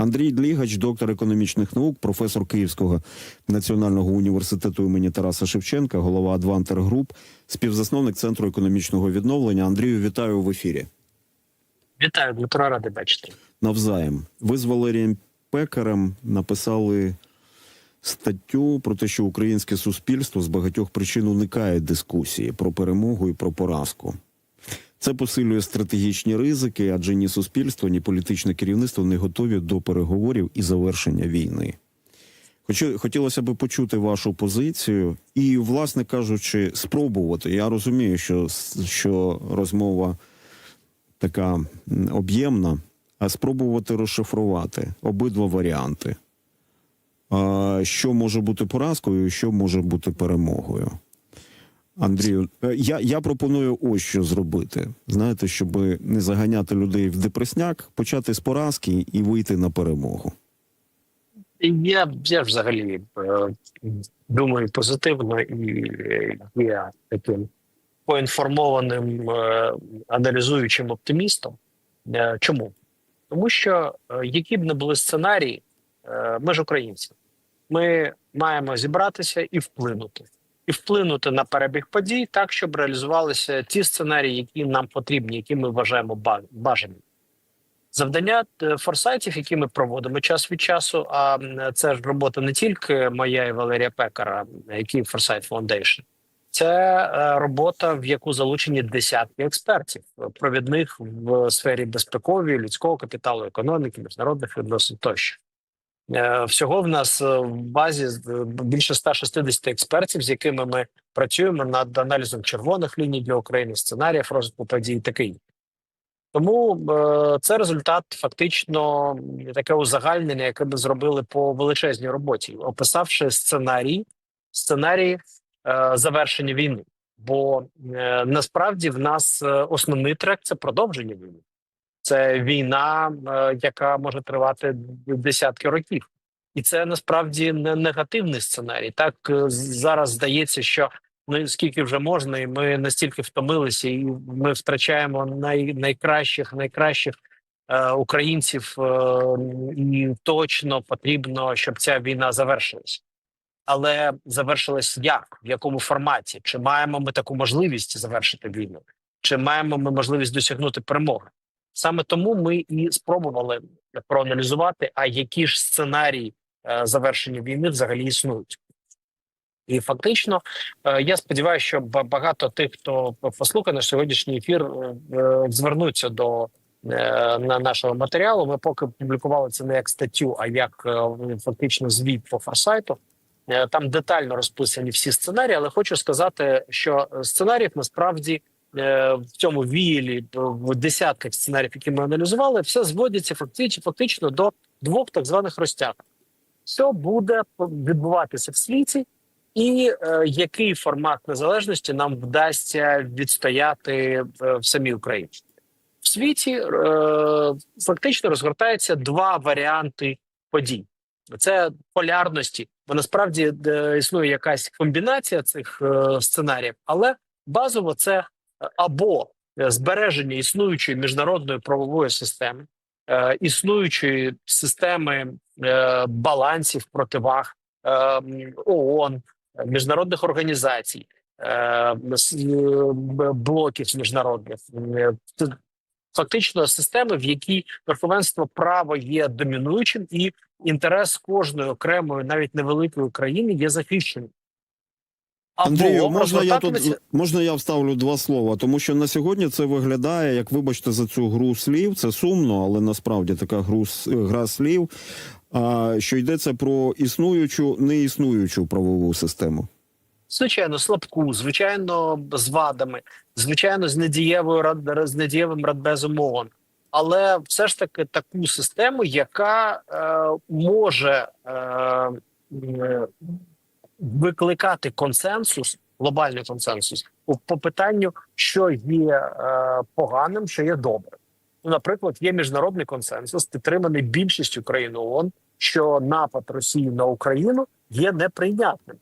Андрій Длігач, доктор економічних наук, професор Київського національного університету імені Тараса Шевченка, голова Адвантер Груп, співзасновник центру економічного відновлення. Андрію, вітаю в ефірі. Вітаю, Дмитро, радий бачити. Навзаєм. Ви з Валерієм Пекарем написали статтю про те, що українське суспільство з багатьох причин уникає дискусії про перемогу і про поразку. Це посилює стратегічні ризики, адже ні суспільство, ні політичне керівництво не готові до переговорів і завершення війни. Хотілося б почути вашу позицію і, власне кажучи, спробувати. Я розумію, що, що розмова така об'ємна, а спробувати розшифрувати обидва варіанти. Що може бути поразкою, що може бути перемогою. Андрію, е, я, я пропоную ось що зробити. Знаєте, щоб не заганяти людей в депресняк, почати з поразки і вийти на перемогу. Я, я взагалі е, думаю позитивно і є таким поінформованим е, аналізуючим оптимістом. Е, чому? Тому що е, які б не були сценарії, е, ми ж українці, ми маємо зібратися і вплинути. І вплинути на перебіг подій так, щоб реалізувалися ті сценарії, які нам потрібні, які ми вважаємо ба- бажаними. Завдання е, форсайтів, які ми проводимо час від часу. А це ж робота не тільки моя і Валерія Пекара, які Foresight Foundation. Це е, робота, в яку залучені десятки експертів, провідних в сфері безпекової, людського капіталу, економіки, міжнародних відносин тощо. Е, Всього в нас е, в базі е, більше 160 експертів, з якими ми працюємо над аналізом червоних ліній для України, сценаріїв розвитку подій таке. Тому це результат фактично таке узагальнення, яке ми зробили по величезній роботі, описавши сценарій, сценарії завершення війни. Бо насправді в нас основний трек це продовження війни. Це війна, е, яка може тривати десятки років, і це насправді не негативний сценарій. Так е, зараз здається, що ну скільки вже можна, і ми настільки втомилися, і ми втрачаємо най, найкращих, найкращих е, українців, е, і точно потрібно, щоб ця війна завершилась. Але завершилась як? В якому форматі? Чи маємо ми таку можливість завершити війну? Чи маємо ми можливість досягнути перемоги? Саме тому ми і спробували проаналізувати, а які ж сценарії е, завершення війни взагалі існують. І фактично, е, я сподіваюся, що багато тих, хто послухає наш сьогоднішній ефір, е, звернуться до на нашого матеріалу. Ми поки публікували це не як статтю, а як фактично звіт по форсайту. Там детально розписані всі сценарії, але хочу сказати, що сценаріїв насправді в цьому віялі в десятках сценаріїв, які ми аналізували, все зводиться фактично фактично до двох так званих розтяг. Що буде відбуватися в світі, і е, який формат незалежності нам вдасться відстояти е, в самій Україні в світі? Е, фактично розгортаються два варіанти подій. Це полярності, бо насправді е, існує якась комбінація цих е, сценаріїв, але базово це е, або е, збереження існуючої міжнародної правової системи, е, існуючої системи е, балансів противаг ООН, міжнародних організацій, блоків міжнародних. Фактично системи, в якій верховенство права є домінуючим, і інтерес кожної окремої, навіть невеликої країни, є захищеним. Або Андрію, можна я тут можна я вставлю два слова, тому що на сьогодні це виглядає, як вибачте за цю гру слів. Це сумно, але насправді така гру гра слів. А що йдеться про існуючу, неіснуючу правову систему. Звичайно, слабку, звичайно, з вадами, звичайно, з недієвою з недієвим радбезом ООН. Але все ж таки таку систему, яка е, може е, е, викликати консенсус, глобальний консенсус у по питанню, що є е, поганим, що є добрим. Ну, наприклад, є міжнародний консенсус, підтриманий більшістю країн ООН, що напад Росії на Україну є неприйнятним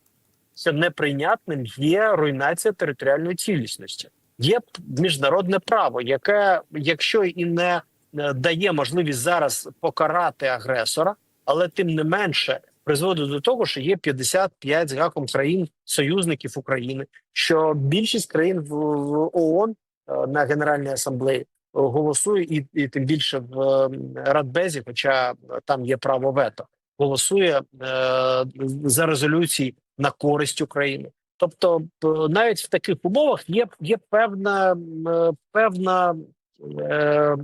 що неприйнятним є руйнація територіальної цілісності. Є міжнародне право, яке, якщо і не е, дає можливість зараз покарати агресора, але тим не менше призводить до того, що є 55 з гаком країн союзників України, що більшість країн в, ООН е, на Генеральній асамблеї е, голосує, і, і тим більше в е, Радбезі, хоча там є право вето, голосує е, за резолюції на користь України. Тобто, навіть в таких умовах є, є певна, певна, е,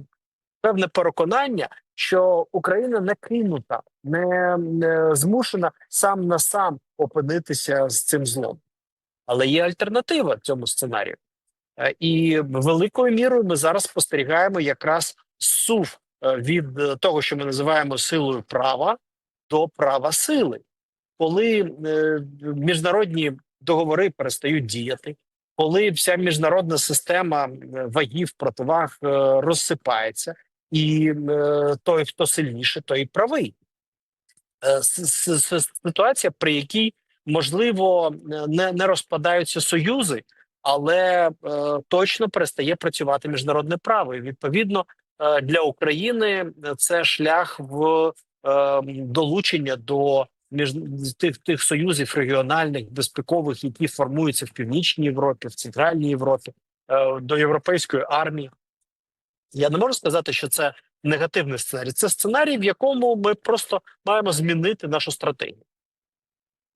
певне переконання, що Україна не кинута, не, змушена сам на сам опинитися з цим злом. Але є альтернатива цьому сценарію. Е, І великою мірою ми зараз спостерігаємо якраз сув е, від того, що ми називаємо силою права, до права сили, коли е, міжнародні договори перестають діяти, коли вся міжнародна система вагів противаг розсипається, і е, той, хто сильніше, той правий. Е, Ситуація, при якій можливо е, не, не розпадаються союзи, але е, точно перестає працювати міжнародне право. І відповідно е, для України це шлях в е, долучення до між тих тих союзів регіональних безпекових, які формуються в північній Європі, в центральній Європі, е, до європейської армії. Я не можу сказати, що це негативний сценарій. Це сценарій, в якому ми просто маємо змінити нашу стратегію.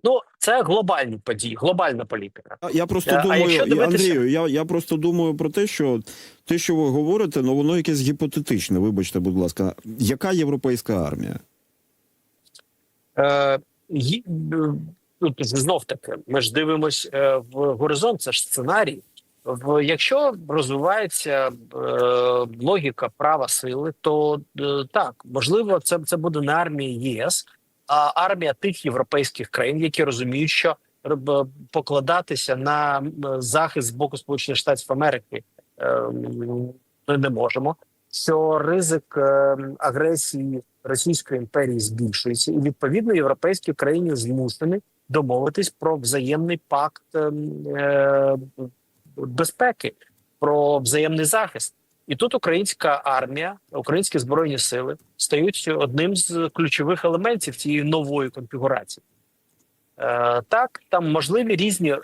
Ну, це глобальні події, глобальна політика. Я просто А думаю, якщо дивитися- Андрію, я, я просто думаю про те, що те, що ви говорите, ну воно якесь гіпотетичне. Вибачте, будь ласка, яка європейська армія? Е, ї- е, тут знов таки, ми ж дивимось е, в горизонт, це ж сценарій. Якщо розвивається е, логіка права сили, то е, так, можливо, це, це буде не армія ЄС, а армія тих європейських країн, які розуміють, що покладатися на захист з боку Сполучених Штатів Америки е, ми не можемо. Що ризик е, агресії Російської імперії збільшується, і відповідно європейські країни змушені домовитись про взаємний пакт ем, е, безпеки, про взаємний захист. І тут українська армія, українські збройні сили стають одним з ключових елементів цієї нової конфігурації. Е, так, там можливі різні е,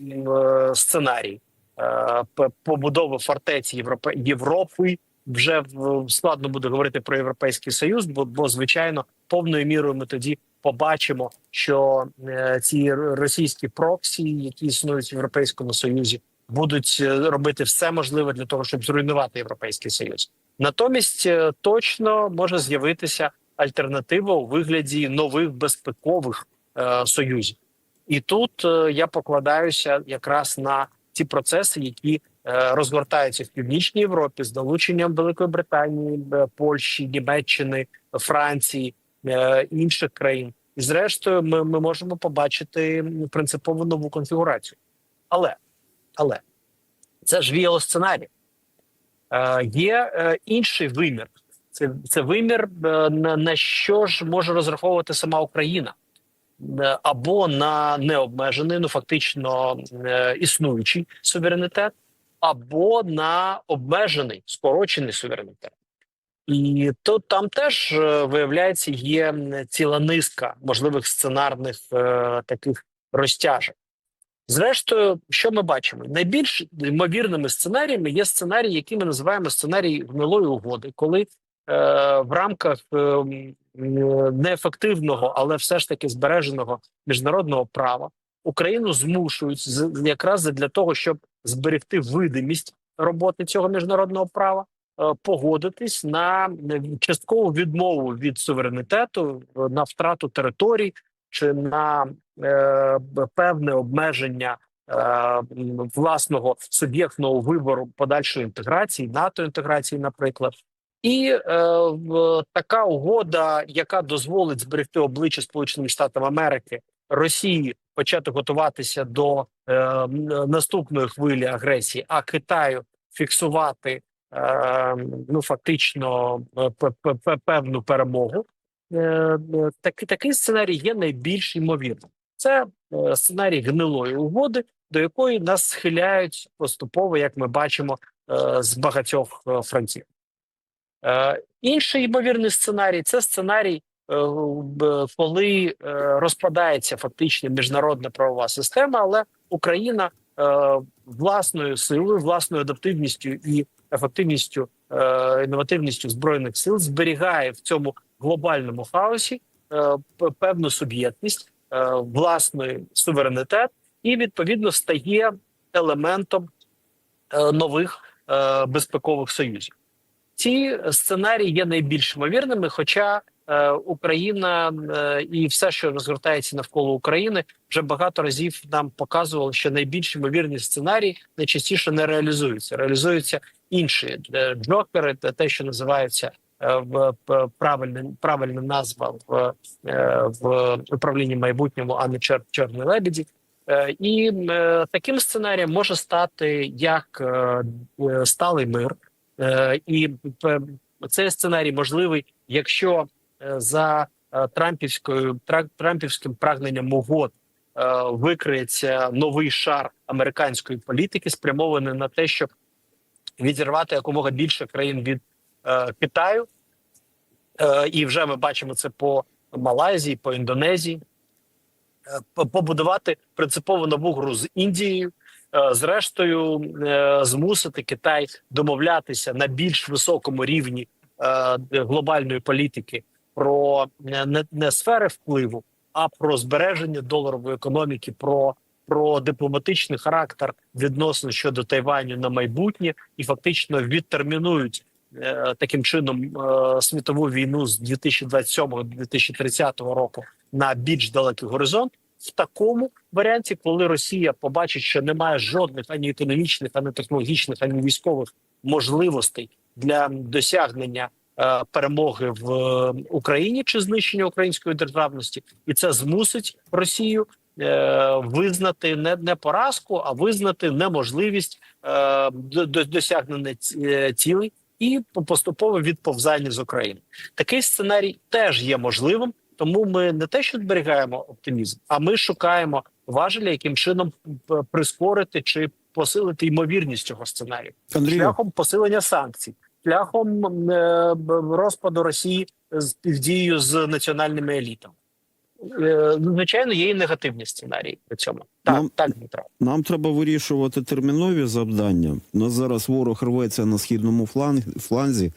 е, сценарії е, побудови фортеці Європи, Європи. Вже складно буде говорити про європейський союз, бо, бо звичайно повною мірою ми тоді побачимо, що е, ці російські проксі, які існують в європейському союзі, будуть е, робити все можливе для того, щоб зруйнувати європейський союз. Натомість е, точно може з'явитися альтернатива у вигляді нових безпекових е, союзів, і тут е, я покладаюся якраз на ті процеси, які е, розгортаються в північній Європі з долученням Великої Британії, е, Польщі, Німеччини, Франції е, інших країн. І зрештою, ми, ми можемо побачити принципово нову конфігурацію. Але але це ж віялосценарій. Е, є е, інший вимір. Це, це вимір, е, на, на що ж може розраховувати сама Україна. Або на необмежений, ну фактично існуючий суверенітет, або на обмежений скорочений суверенітет. І тут там теж виявляється є ціла низка можливих сценарних е, таких розтяжок. Зрештою, що ми бачимо? Найбільш ймовірними сценаріями є сценарії, які ми називаємо сценарій гнилої угоди, коли е, в рамках е, неефективного, але все ж таки збереженого міжнародного права Україну змушують з- якраз для того, щоб зберегти видимість роботи цього міжнародного права, е, погодитись на е, часткову відмову від суверенітету, е, на втрату територій чи на певне обмеження е, власного суб'єктного вибору подальшої інтеграції, НАТО інтеграції, наприклад. І е, така угода, яка дозволить зберегти обличчя Сполученим Штатам Америки Росії почати готуватися до е, наступної хвилі агресії, а Китаю фіксувати е, ну фактично е, певну перемогу. Е, е, такий, такий сценарій є найбільш ймовірним. Це е, сценарій гнилої угоди, до якої нас схиляють поступово, як ми бачимо, е, з багатьох е, фронтів. Інший ймовірний сценарій це сценарій, коли розпадається фактично міжнародна правова система, але Україна власною силою, власною адаптивністю і ефективністю, інновативністю збройних сил зберігає в цьому глобальному хаосі певну суб'єктність, власний суверенітет, і відповідно стає елементом е, нових е, безпекових союзів. Ці сценарії є найбільш ймовірними, хоча е, Україна е, і все, що розгортається навколо України, вже багато разів нам показувало, що найбільш ймовірні сценарії найчастіше не реалізуються. Реалізуються інші е, джокери, те- що називається е, в п- правильна, правильна назва в, е, в управлінні майбутньому, а не чор, чорні лебеді. Е, І е, таким сценарієм може стати як е, е, сталий мир, Е, і цей сценарій можливий, якщо е, за е, трампівською трампівським прагненням угод е, викриється новий шар американської політики, спрямований на те, щоб відірвати якомога більше країн від е, Китаю. Е, і вже ми бачимо це по Малайзії, по Індонезії. Е, побудувати принципово нову гру з Індією, е, зрештою е, змусити Китай домовлятися на більш високому рівні е, глобальної політики про е, не, сфери впливу, а про збереження доларової економіки, про, про дипломатичний характер відносно щодо Тайваню на майбутнє, і фактично відтермінують е, таким чином е, світову війну з 2027-2030 року на більш далекий горизонт. В такому варіанті, коли Росія побачить, що немає жодних ані економічних, ані технологічних, ані військових можливостей для досягнення е, перемоги в е, Україні чи знищення української державності, і це змусить Росію е, визнати не, не поразку, а визнати неможливість е, до, до- досягнення е, цілей і поступове відповзання з України. Такий сценарій теж є можливим. Тому ми не те, що зберігаємо оптимізм, а ми шукаємо важеля, яким чином прискорити чи посилити ймовірність цього сценарію Андрію, шляхом посилення санкцій, шляхом е, розпаду Росії з співдією з національними елітами. Е, ну, Звичайно, є і негативні сценарії при цьому. Так, Нам- так, Дмитро. нам треба вирішувати термінові завдання. У нас зараз ворог рветься на східному фланзі,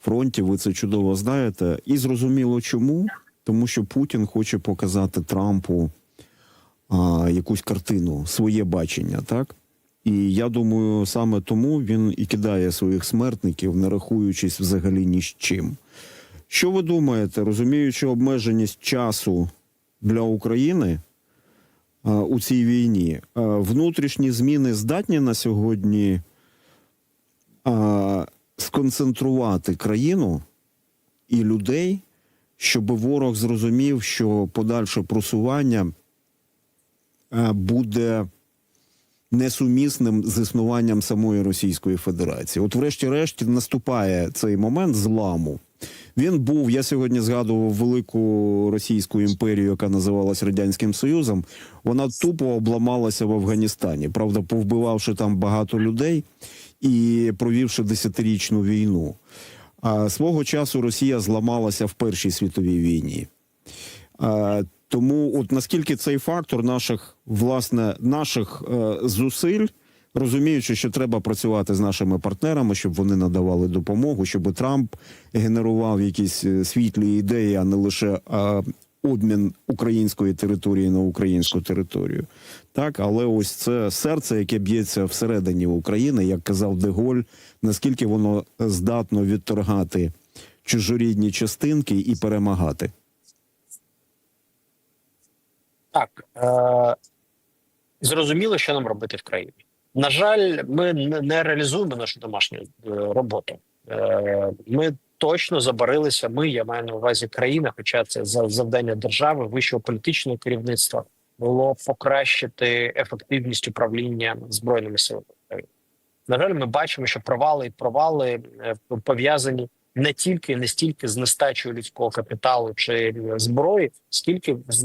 фронті, ви це чудово знаєте. І зрозуміло чому. Тому що Путін хоче показати Трампу а, якусь картину, своє бачення, так? І я думаю, саме тому він і кидає своїх смертників, не рахуючись взагалі ні з чим. Що ви думаєте, розуміючи обмеженість часу для України а, у цій війні, а, внутрішні зміни здатні на сьогодні а, сконцентрувати країну і людей, щоб ворог зрозумів, що подальше просування буде несумісним з існуванням самої Російської Федерації. От, врешті-решт, наступає цей момент зламу. Він був. Я сьогодні згадував велику російську імперію, яка називалась Радянським Союзом. Вона тупо обламалася в Афганістані, правда, повбивавши там багато людей і провівши десятирічну війну. А свого часу Росія зламалася в Першій світовій війні. Тому, от наскільки цей фактор наших власне наших е, зусиль, розуміючи, що треба працювати з нашими партнерами, щоб вони надавали допомогу, щоб Трамп генерував якісь е, світлі ідеї, а не лише е, обмін української території на українську територію. Так, але ось це серце, яке б'ється всередині України, як казав Деголь, наскільки воно здатно відторгати чужорідні частинки і перемагати. Так е, зрозуміло, що нам робити в країні. На жаль, ми не, реалізуємо нашу домашню е, роботу. Е, ми точно забарилися. Ми, я маю на увазі країна, хоча це за- завдання держави, вищого політичного керівництва було покращити ефективність управління збройними силами. На жаль, ми бачимо, що провали і провали е, пов'язані не тільки не стільки з нестачею людського капіталу чи е, зброї, скільки з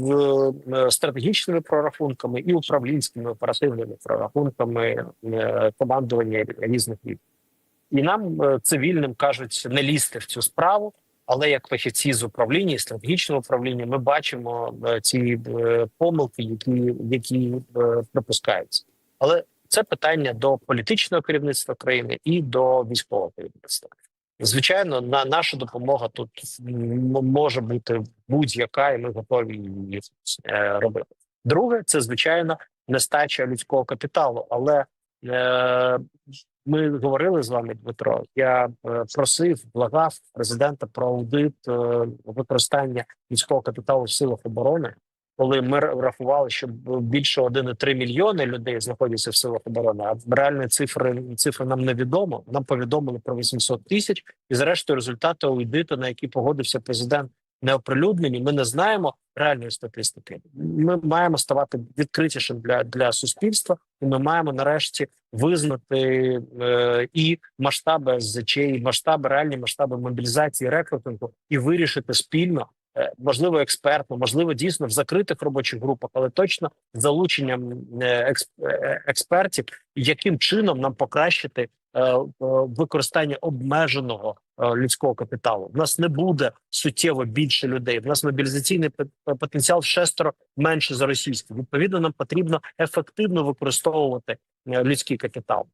е, стратегічними прорахунками і управлінськими оперативними прорахунками е, командування різних рівнів. І нам цивільним кажуть не лізти в цю справу. Але як фахівці з управління стратегічного управління, ми бачимо ці помилки, які, які припускаються. Але це питання до політичного керівництва країни і до військового керівництва. Звичайно, на наша допомога тут може бути будь-яка, і ми готові її е, робити. Друге, це звичайно нестача людського капіталу. Але е, ми говорили з вами, Дмитро. Я е, просив, благав президента про аудит е, використання людського капіталу в силах оборони. Коли ми рахували, що більше 1,3 мільйони людей знаходяться в силах оборони, а реальні цифри цифри нам невідомо. Нам повідомили про 800 тисяч, і зрештою результати аудиту, на які погодився президент, не оприлюднені. Ми не знаємо реальної статистики. Ми маємо ставати відкритішим для, для суспільства, і ми маємо нарешті визнати е, і масштаби СЗЧ, і масштаби, реальні масштаби мобілізації, рекрутингу, і вирішити спільно, можливо, експертно, можливо, дійсно в закритих робочих групах, але точно залученням е, е, експертів, яким чином нам покращити е, е, використання обмеженого е, людського капіталу. В нас не буде суттєво більше людей. В нас мобілізаційний потенціал в шестеро менше за російський. Відповідно, нам потрібно ефективно використовувати е, людський капітал,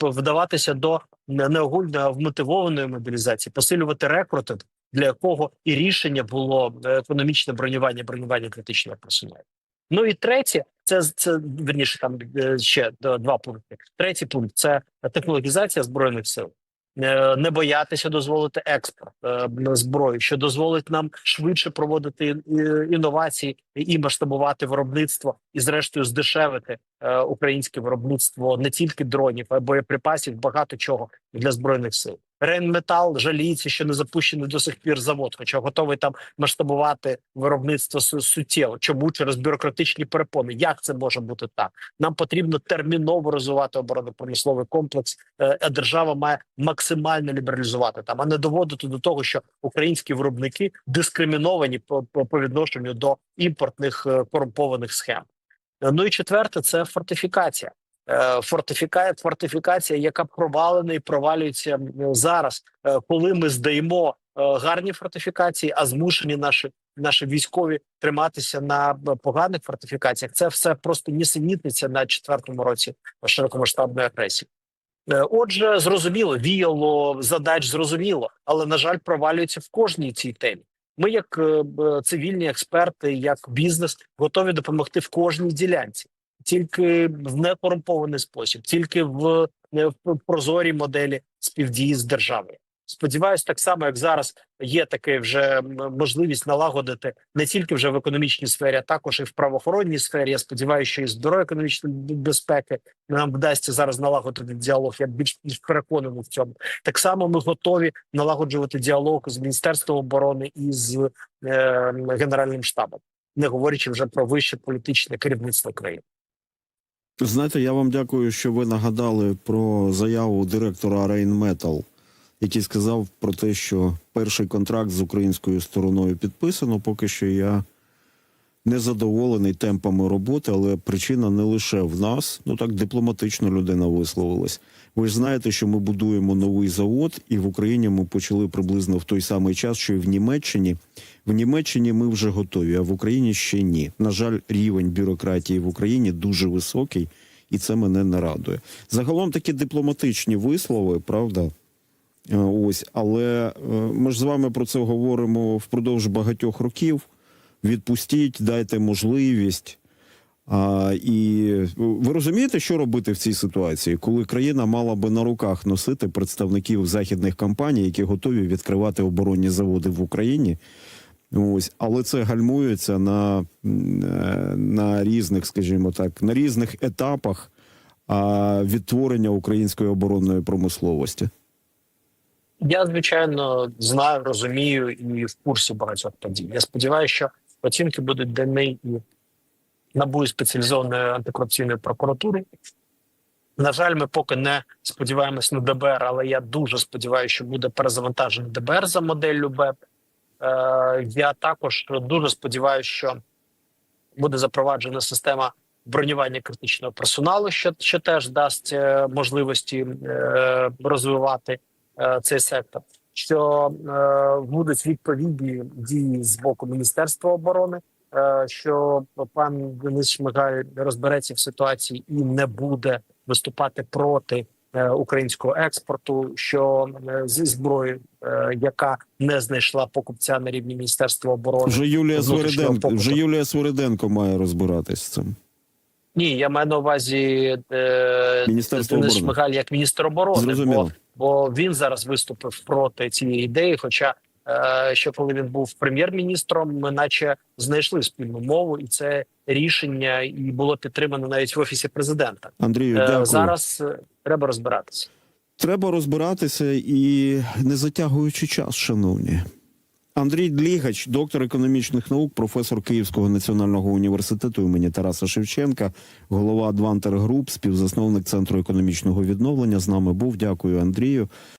вдаватися до не- неогульної а вмотивованої мобілізації, посилювати рекрутинг, для якого і рішення було е, економічне бронювання, бронювання критичного персоналу. Ну і третє, це це верніше там е, ще два пункти. Третій пункт це технологізація збройних сил. Е, Не боятися дозволити експорт е, зброї, що дозволить нам швидше проводити е, інновації і масштабувати виробництво, і зрештою здешевити е, українське виробництво не тільки дронів, а боєприпасів, багато чого для збройних сил. Ренметал жаліється, що не запущений до сих пір завод, хоча готовий там масштабувати виробництво суттєво. Чому через бюрократичні перепони? Як це може бути так? Нам потрібно терміново розвивати оборонно-промисловий комплекс. е, А держава має максимально лібералізувати там, а не доводити до того, що українські виробники дискриміновані по, по, відношенню до імпортних е, корумпованих схем. Е, Ну і четверте, це фортифікація. Е, Фортифіка... фортифікація, яка провалена і провалюється зараз, е, коли ми здаємо е, гарні фортифікації, а змушені наші наші військові триматися на поганих фортифікаціях. Це все просто нісенітниця на четвертому році широкомасштабної агресії. Отже, зрозуміло, віяло задач зрозуміло, але на жаль, провалюється в кожній цій темі. Ми, як цивільні експерти, як бізнес, готові допомогти в кожній ділянці, тільки в некорумпований спосіб, тільки в, в прозорій моделі співдії з державою. Сподіваюсь, так само як зараз є таке вже можливість налагодити не тільки вже в економічній сфері, а також і в правоохоронній сфері. Я сподіваюся, що і з економічної безпеки нам вдасться зараз налагодити діалог. Я більш ніж переконаний в цьому. Так само ми готові налагоджувати діалог з міністерством оборони і з е, генеральним штабом, не говорячи вже про вище політичне керівництво країни. Знаєте, я вам дякую, що ви нагадали про заяву директора Rheinmetall, який сказав про те, що перший контракт з українською стороною підписано. Поки що я не задоволений темпами роботи, але причина не лише в нас. Ну так дипломатично людина висловилась. Ви ж знаєте, що ми будуємо новий завод, і в Україні ми почали приблизно в той самий час, що і в Німеччині. В Німеччині ми вже готові, а в Україні ще ні. На жаль, рівень бюрократії в Україні дуже високий, і це мене не радує. Загалом такі дипломатичні вислови, правда. Е, Ось, але е, ми ж з вами про це говоримо впродовж багатьох років. Відпустіть, дайте можливість. А, і ви розумієте, що робити в цій ситуації, коли країна мала би на руках носити представників західних компаній, які готові відкривати оборонні заводи в Україні? Ось, але це гальмується на, на різних, скажімо так, на різних етапах а, відтворення української оборонної промисловості. Я звичайно знаю, розумію і в курсі багатьох подій. Я сподіваюся, що оцінки будуть дані і набу спеціалізованої антикорупційної прокуратури. На жаль, ми поки не сподіваємось на ДБР, але я дуже сподіваюся, що буде перезавантажений ДБР за моделлю БЕП. Е, я також дуже сподіваюся, що буде запроваджена система бронювання критичного персоналу, що, що теж дасть е, можливості е, розвивати е, цей сектор. Що е, будуть відповідні дії з боку Міністерства оборони, е, що пан Денис Шмигаль розбереться в ситуації і не буде виступати проти е, українського експорту, що е, зі зброєю, е, яка не знайшла покупця на рівні Міністерства оборони. Вже Юлія Свириденко, вже Юлія Свириденко має розбиратись з цим. Ні, я маю на увазі е, Денис оборони. Шмигаль як міністр оборони, Зрозуміло. бо, бо він зараз виступив проти цієї ідеї. Хоча е, ще коли він був прем'єр-міністром, ми наче знайшли спільну мову, і це рішення і було підтримано навіть в офісі президента. Андрію, Е, дякую. зараз е, треба розбиратися. Треба розбиратися і не затягуючи час, шановні. Андрій Длігач, доктор економічних наук, професор Київського національного університету імені Тараса Шевченка, голова Адвантер Груп, співзасновник Центру економічного відновлення. З нами був. Дякую, Андрію.